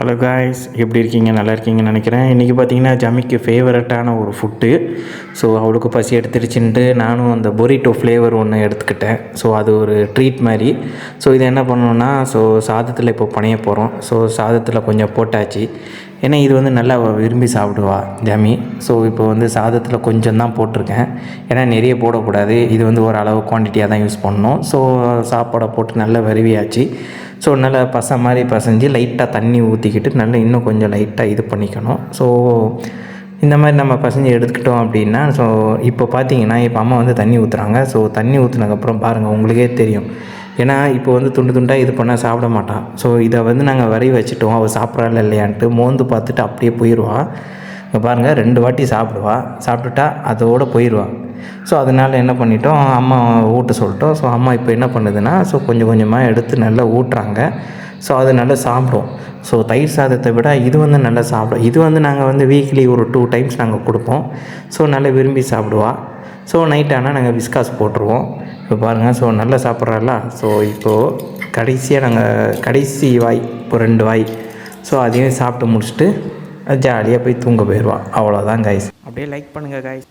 Hello guys எப்படி இருக்கீங்க? நல்லா இருக்கீங்கன்னு நினைக்கிறேன். இன்றைக்கி பார்த்தீங்கன்னா ஜமிக்கு ஃபேவரட்டான ஒரு ஃபுட்டு ஸோ அவளுக்கு பசி எடுத்துருச்சுன்ட்டு நானும் அந்த பொரிட்டோ ஃப்ளேவர் ஒன்று எடுத்துக்கிட்டேன். ஸோ அது ஒரு ட்ரீட் மாதிரி. ஸோ இதை என்ன பண்ணணும்னா ஸோ சாதத்தில் இப்போ பணைய போகிறோம் ஸோ சாதத்தில் கொஞ்சம் போட்டாச்சு. ஏன்னா இது வந்து நல்லா விரும்பி சாப்பிடுவா ஜமி ஸோ இப்போ வந்து சாதத்தில் கொஞ்சம் தான் போட்டிருக்கேன். ஏன்னா நிறைய போடக்கூடாது. இது வந்து ஒரு அளவு குவான்டிட்டியாக தான் யூஸ் பண்ணணும். ஸோ சாப்பாடை போட்டு நல்லா வருவியாச்சு ஸோ நல்லா பசை மாதிரி பசைஞ்சு லைட்டாக தண்ணி ஊற்றிக்கிட்டு நல்லா இன்னும் கொஞ்சம் லைட்டாக இது பண்ணிக்கணும். ஸோ இந்த மாதிரி நம்ம பசஞ்சு எடுத்துக்கிட்டோம் அப்படின்னா ஸோ இப்போ பார்த்தீங்கன்னா இப்போ அம்மா வந்து தண்ணி ஊற்றுறாங்க ஸோ தண்ணி ஊற்றுனதுக்கப்புறம் பாருங்கள் உங்களுக்கே தெரியும். ஏன்னா இப்போ வந்து துண்டு துண்டாக இது பண்ணால் சாப்பிட மாட்டான். ஸோ இதை வந்து நாங்கள் வரைய வச்சுட்டோம். அவள் சாப்பிட்றாள் இல்லையான்ட்டு மோந்து பார்த்துட்டு அப்படியே போயிடுவாள் இங்கே பாருங்கள் ரெண்டு வாட்டி சாப்பிடுவா. சாப்பிட்டுட்டா அதோடு போயிடுவாள் ஸோ அதனால் என்ன பண்ணிட்டோம்? அம்மா ஊட்ட சொல்லிட்டோம். ஸோ அம்மா இப்போ என்ன பண்ணுதுன்னா ஸோ கொஞ்சம் கொஞ்சமாக எடுத்து நல்லா ஊட்டுறாங்க. ஸோ அது நல்லா சாப்பிடும். ஸோ தயிர் சாதத்தை விட இது வந்து நல்லா சாப்பிடும். இது வந்து நாங்கள் வந்து வீக்லி ஒரு டூ டைம்ஸ் நாங்கள் கொடுப்போம். ஸோ நல்லா விரும்பி சாப்பிடுவா. ஸோ நைட் ஆனால் நாங்கள் விஸ்காஸ் போட்டுருவோம். இப்போ பாருங்கள் ஸோ நல்லா சாப்பிட்றாளா? ஸோ இப்போது கடைசியாக நாங்கள் கடைசி வாய் இப்போ ரெண்டு வாய். ஸோ அதையும் சாப்பிட்டு முடிச்சுட்டு ஜாலியாக போய் தூங்க போயிடுவா. அவ்வளோதான் காய்ஸ் அப்படியே லைக் பண்ணுங்கள் காய்ஸ்